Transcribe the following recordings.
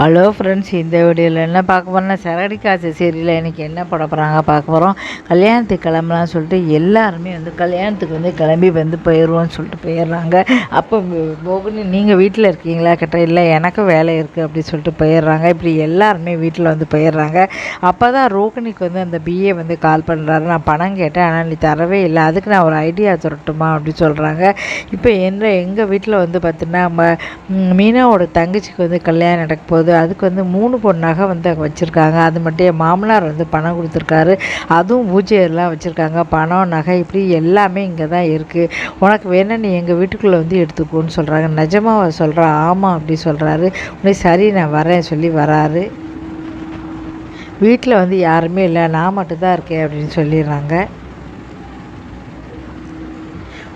Hello friends இந்த வீடியோவில் என்ன பார்க்க போகிறோம்னா சரடி காசு சீரியலில் எனக்கு என்ன போட போகிறாங்க பார்க்க போகிறோம் கல்யாணத்துக்கு கிளம்பலாம்னு சொல்லிட்டு எல்லாருமே வந்து கல்யாணத்துக்கு வந்து கிளம்பி வந்து போயிடுவோம்னு சொல்லிட்டு போயிடுறாங்க. அப்போ போகுன்னு நீங்கள் வீட்டில் இருக்கீங்களா கிட்ட? இல்லை எனக்கும் வேலை இருக்குது அப்படி சொல்லிட்டு போயிடுறாங்க. இப்படி எல்லாருமே வீட்டில் வந்து போயிடுறாங்க. அப்போ தான் ரோகிணிக்கு வந்து அந்த பிஏ வந்து கால் பண்ணுறாரு நான் பணம் கேட்டேன் ஆனால் நீ தரவே இல்லை. அதுக்கு நான் ஒரு ஐடியா சொல்லட்டுமா அப்படின்னு சொல்கிறாங்க இப்போ என்ன எங்கள் வீட்டில் வந்து பார்த்தீங்கன்னா நம்ம மீனாவோட தங்கச்சிக்கு வந்து கல்யாணம் நடக்க போகுது. அதுக்கு வந்து மூணு பொண்ணாக நகை வந்து அங்கே வச்சுருக்காங்க. அது மட்டும் என் மாமனார் வந்து பணம் கொடுத்துருக்காரு. அதுவும் பூஜையெல்லாம் வச்சுருக்காங்க. பணம் நகை இப்படி எல்லாமே இங்கே தான் இருக்குது உனக்கு வேணா நீ எங்கள் வீட்டுக்குள்ளே வந்து எடுத்துக்கோன்னு சொல்கிறாங்க நிஜமாக சொல்கிறா ஆமாம் அப்படி சொல்கிறாரு உடனே சரி நான் வரேன் சொல்லி வராரு. வீட்டில் வந்து யாருமே இல்லை. நான் மட்டும்தான் இருக்கேன் அப்படின்னு சொல்லிடுறாங்க.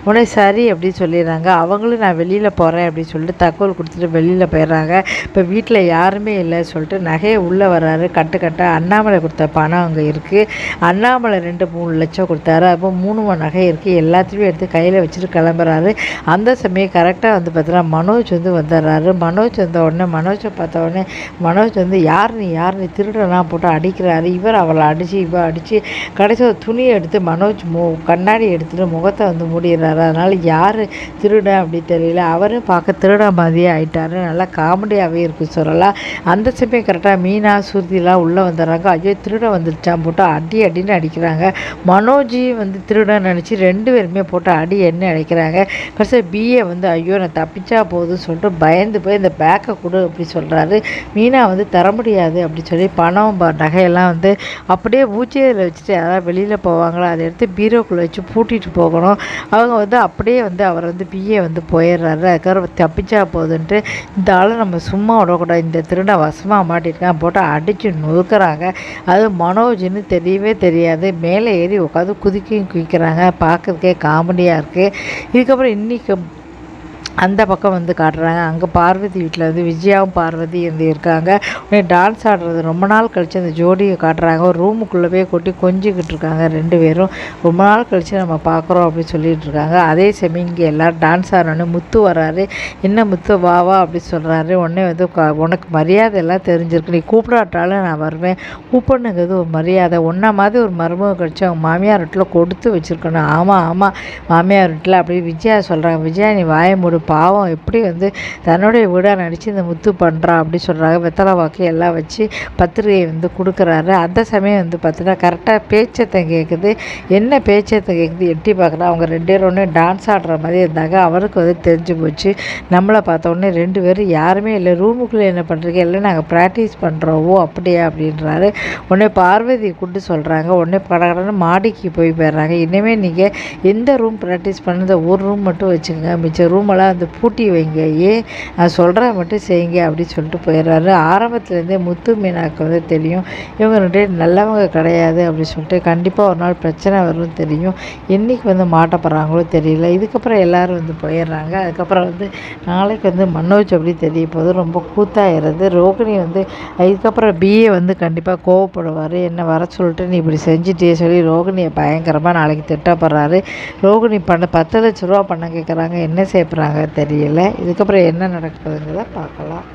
உடனே சரி அப்படின்னு சொல்லிடுறாங்க. அவங்களும் நான் வெளியில் போகிறேன் அப்படின்னு சொல்லிட்டு தகவல் கொடுத்துட்டு வெளியில் போயிடுறாங்க. இப்போ வீட்டில் யாருமே இல்லை சொல்லிட்டு நகையை உள்ளே வர்றாரு. கட்டு கட்ட அண்ணாமலை கொடுத்த பணம் அங்கே இருக்குது அண்ணாமலை ரெண்டு மூணு லட்சம் கொடுத்தாரு. அப்போ மூணு மூணு நகை இருக்குது எல்லாத்தையுமே எடுத்து கையில் வச்சுட்டு கிளம்புறாரு. அந்த சமயம் கரெக்டாக வந்து பார்த்தீங்கன்னா மனோஜ் வந்து வந்துடுறாரு. மனோஜ் வந்த உடனே மனோஜை பார்த்த உடனே மனோஜ் வந்து யார் நீ? யார் நீ? திருடலாம் போட்டு அடிக்கிறாரு. இவர் அவளை அடித்து இவ அடித்து கடைசியில் துணியை எடுத்து மனோஜ் மு கண்ணாடி எடுத்துகிட்டு முகத்தை வந்து மூடிடுறாரு. அதனால் யார் திருடன் அப்படி தெரியல. அவரும் பார்க்க திருட மாதிரியே ஆகிட்டாரு நல்லா காமெடியாகவே இருக்குது சொல்லலாம் அந்த சமயம் கரெக்டாக மீனா சுருதிலாம் உள்ளே வந்துடுறாங்க. ஐயோ திருடன் வந்துடுச்சான் போட்டு அடி அடின்னு அடிக்கிறாங்க. மனோஜி வந்து திருடன் நினச்சி ரெண்டு பேருமே போட்டு அடி என்ன அடிக்கிறாங்க. கடைசியாக பிஏ வந்து ஐயோ நான் தப்பிச்சா போகுதுன்னு சொல்லிட்டு பயந்து போய் இந்த பேக்கை கொடு அப்படி சொல்கிறாரு மீனா வந்து தர முடியாது அப்படி சொல்லி பணம் நகையெல்லாம் வந்து அப்படியே பூச்சியில் வச்சுட்டு யாராவது வெளியில் போவாங்களா அதை எடுத்து பீரோக்குள்ளே வச்சு பூட்டிகிட்டு போகணும். அவங்க வந்து அப்படியே வந்து அவர் வந்து பிஏ வந்து போயிடுறாரு. அதுக்கப்புறம் தப்பிச்சா போதுன்ட்டு இந்த ஆளை நம்ம சும்மா விடக்கூடாது. இந்த திருடன் வசமாக மாட்டிருக்கான். போட்டு அடித்து நுறுக்கிறாங்க. அது மனோஜ்னு தெரியவே தெரியாது. மேலே ஏறி உட்காந்து குதிக்கையும் குதிக்கிறாங்க. பார்க்குறதுக்கே காமெடியாக இருக்குது இதுக்கப்புறம் இன்றைக்கி அந்த பக்கம் வந்து காட்டுறாங்க. அங்கே பார்வதி வீட்டில் வந்து விஜயாவும் பார்வதி வந்து இருக்காங்க. உடனே டான்ஸ் ஆடுறது ரொம்ப நாள் கழித்து அந்த ஜோடியை காட்டுறாங்க. ஒரு ரூமுக்குள்ளவே கொட்டி கொஞ்சிக்கிட்டு இருக்காங்க ரெண்டு பேரும். ரொம்ப நாள் கழித்து நம்ம பார்க்குறோம் அப்படின்னு சொல்லிட்டு இருக்காங்க. அதே சமயம் இங்கே எல்லோரும் டான்ஸ் ஆடணுன்னு முத்து வராரு. என்ன முத்து வா வா அப்படின்னு சொல்கிறாரு உடனே வந்து உனக்கு மரியாதை எல்லாம் தெரிஞ்சிருக்கு. நீ கூப்பிடாட்டாலும் நான் வருவேன். கூப்பிடணுங்கிறது ஒரு மரியாதை. ஒன்றா மாதிரி ஒரு மருமகம் கழிச்சு அவங்க மாமியார் வீட்டில் கொடுத்து வச்சுருக்கணும். ஆமாம் ஆமாம் மாமியார் வீட்டில் அப்படி விஜயா சொல்கிறாங்க விஜயா நீ வாய மூடு. பாவம் எப்படி வந்து தன்னுடைய வீடாக நடித்து இந்த முத்து பண்ணுறான் அப்படின்னு சொல்கிறாங்க வெத்தலை வாக்கு எல்லாம் வச்சு பத்திரிகையை வந்து கொடுக்குறாரு. அந்த சமயம் வந்து பார்த்தீங்கன்னா கரெக்டாக பேச்சத்தை கேட்குது என்ன பேச்சத்தை கேட்குது எட்டி பார்க்குறா அவங்க ரெண்டு பேரும் ஒன்று டான்ஸ் ஆடுற மாதிரி இருந்தாங்க. அவருக்கு வந்து தெரிஞ்சு போச்சு. நம்மளை பார்த்த உடனே ரெண்டு பேரும் யாருமே இல்லை. ரூமுக்குள்ளே என்ன பண்ணுறீங்க இல்லை நாங்கள் ப்ராக்டிஸ் பண்ணுறோம் அப்படியே அப்படியா அப்படின்றாரு. உடனே பார்வதி கொண்டு சொல்கிறாங்க உடனே கடகடன்னு மாடிக்கு போய் போயிடுறாங்க. இனிமேல் நீங்கள் எந்த ரூம் ப்ராக்டிஸ் பண்ணத ஒரு ரூம் மட்டும் வச்சுக்கோங்க. மிச்ச ரூமெல்லாம் அந்த பூட்டி வைங்க ஏன் நான் சொல்கிறேன் மட்டும் செய்யுங்க அப்படின்னு சொல்லிட்டு போயிடுறாரு. ஆரம்பத்துலேருந்தே முத்து மீனாக்கு வந்து தெரியும். இவங்க ரெண்டு நல்லவங்க கிடையாது அப்படின்னு சொல்லிட்டு கண்டிப்பாக ஒரு நாள் பிரச்சனை வரும் தெரியும். என்னைக்கு வந்து மாட்ட போகிறாங்களோ தெரியல. இதுக்கப்புறம் எல்லாரும் வந்து போயிடுறாங்க. அதுக்கப்புறம் வந்து நாளைக்கு வந்து மனோஜ் அப்படி தெரிய போது ரொம்ப கூத்தாகிறது ரோகிணி வந்து இதுக்கப்புறம் பிஏ வந்து கண்டிப்பாக கோவப்படுவார். என்ன வர சொல்லிட்டு நீ இப்படி செஞ்சுட்டே சொல்லி ரோகிணியை பயங்கரமாக நாளைக்கு திட்டப்படுறாரு. ரோகிணி பண்ண பத்து லட்ச ரூபா பண்ண கேட்குறாங்க என்ன சேர்ப்புறாங்க தெரியல. இதுக்கப்புறம் என்ன நடக்குதுங்கிறத பார்க்கலாம்.